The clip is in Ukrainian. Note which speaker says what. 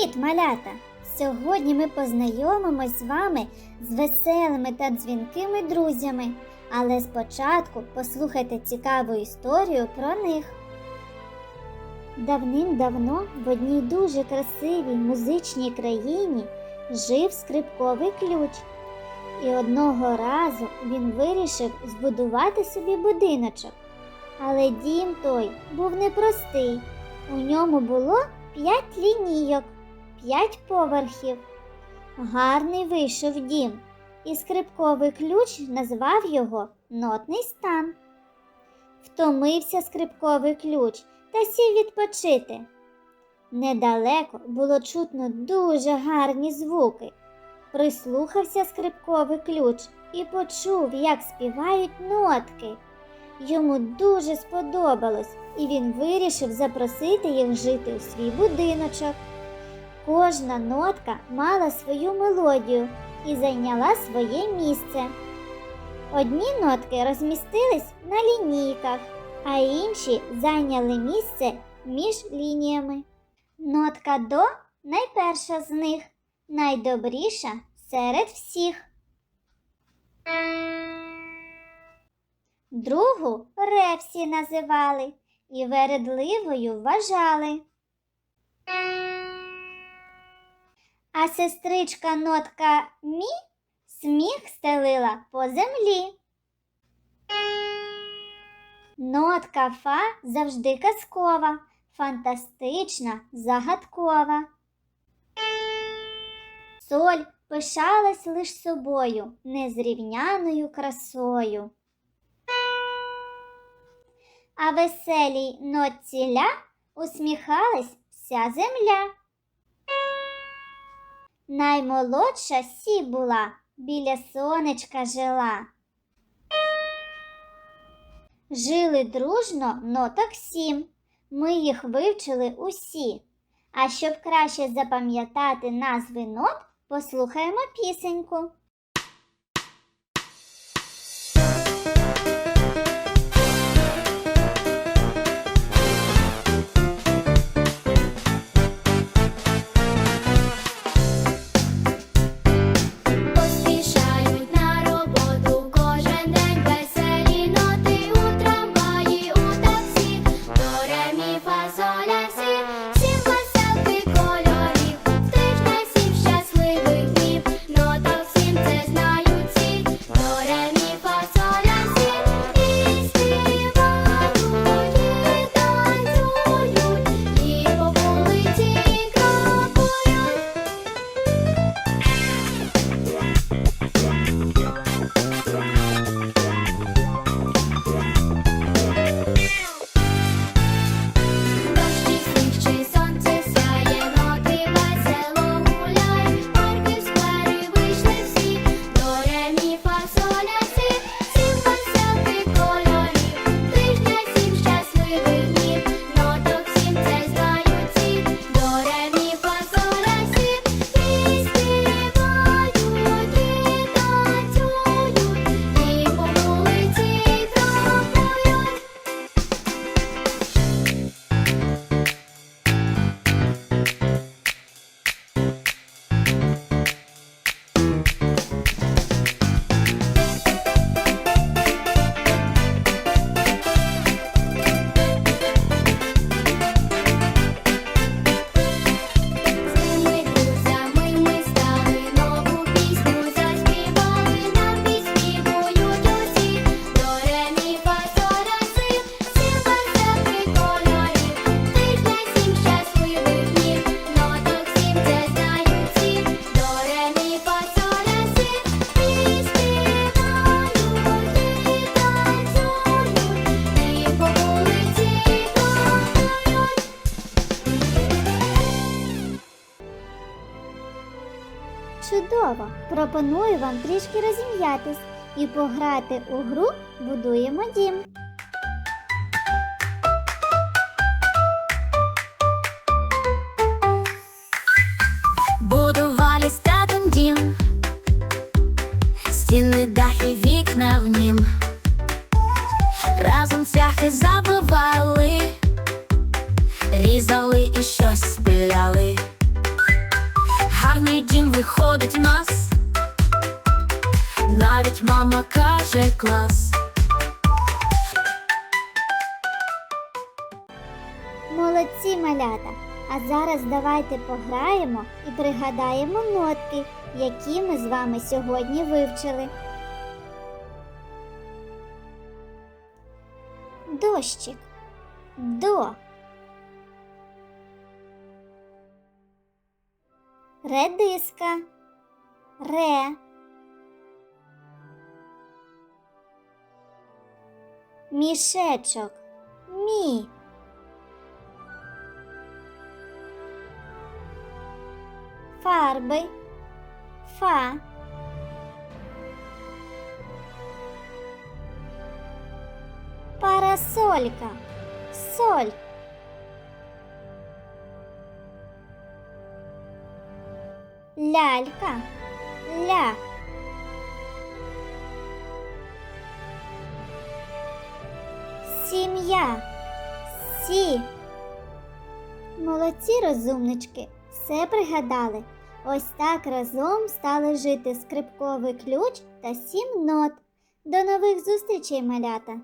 Speaker 1: Привіт, малята! Сьогодні ми познайомимось з вами з веселими та дзвінкими друзями. Але спочатку послухайте цікаву історію про них. Давним-давно в одній дуже красивій музичній країні жив скрипковий ключ. І одного разу він вирішив збудувати собі будиночок. Але дім той був непростий. У ньому було п'ять лінійок, п'ять поверхів. Гарний вийшов дім, і скрипковий ключ назвав його нотний стан. Втомився скрипковий ключ та сів відпочити. Недалеко було чутно дуже гарні звуки. Прислухався скрипковий ключ і почув, як співають нотки. Йому дуже сподобалось, і він вирішив запросити їх жити у свій будиночок. Кожна нотка мала свою мелодію і зайняла своє місце. Одні нотки розмістились на лінійках, а інші зайняли місце між лініями. Нотка до найперша з них, найдобріша серед всіх. Другу Ревсі називали і вередливою вважали. А сестричка нотка Мі сміх стелила по землі. Нотка Фа завжди казкова, фантастична, загадкова. Соль пишалась лиш собою, незрівняною красою. А веселій нотці ля усміхалась вся земля. Наймолодша сі була, біля сонечка жила. Жили дружно ноток сім. Ми їх вивчили усі. А щоб краще запам'ятати назви нот, послухаємо пісеньку. Чудово! Пропоную вам трішки розім'ятись і пограти у гру Будуємо дім.
Speaker 2: Виходить у нас. Навіть мама каже клас.
Speaker 1: Молодці малята! А зараз давайте пограємо і пригадаємо нотки, які ми з вами сьогодні вивчили. Дощик. До. Редиска. Ре. Мішечок. Мі. Фарби. Фа. Парасолька. Соль. Лялька. Ля. Сім'я. Сі. Молодці розумнички, все пригадали. Ось так разом стали жити скрипковий ключ та сім нот. До нових зустрічей, малята!